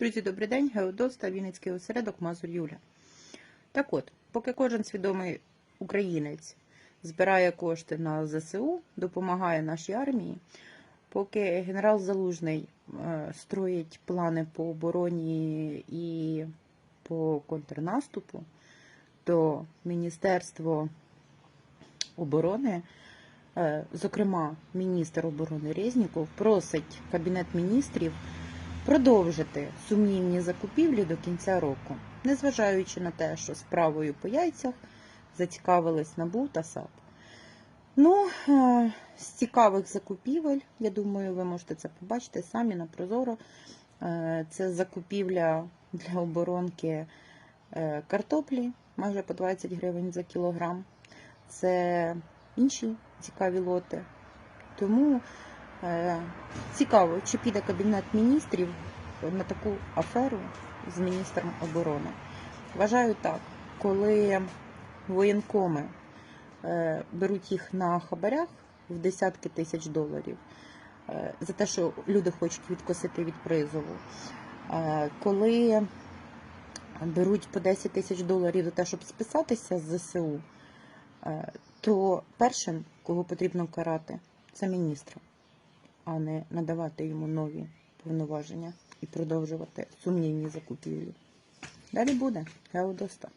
Друзі, добрий день, Геодоста, Вінницький осередок Мазур Юля. Так от, поки кожен свідомий українець збирає кошти на ЗСУ, допомагає нашій армії, поки генерал Залужний е, строїть плани по обороні і по контрнаступу, то Міністерство оборони, е, зокрема міністр оборони Резніков, просить Кабінет міністрів продовжити сумнівні закупівлі до кінця року, незважаючи на те, що справою по яйцях зацікавились НАБУ та САП. Ну, е, з цікавих закупівель, я думаю, ви можете це побачити самі на Прозоро. Е, Це закупівля для оборонки е, картоплі майже по 20 гривень за кілограм. Це інші цікаві лоти. Тому цікаво, чи піде Кабінет міністрів на таку аферу з міністром оборони. Вважаю так, коли воєнкоми е, беруть їх на хабарях в десятки тисяч доларів е, за те, що люди хочуть відкосити від призову, е, коли беруть по 10 тисяч доларів за те, щоб списатися з ЗСУ, е, то першим, кого потрібно карати, це міністр, а не надавати йому нові повноваження і продовжувати сумнівні закупівлі. Далі буде Геодоста.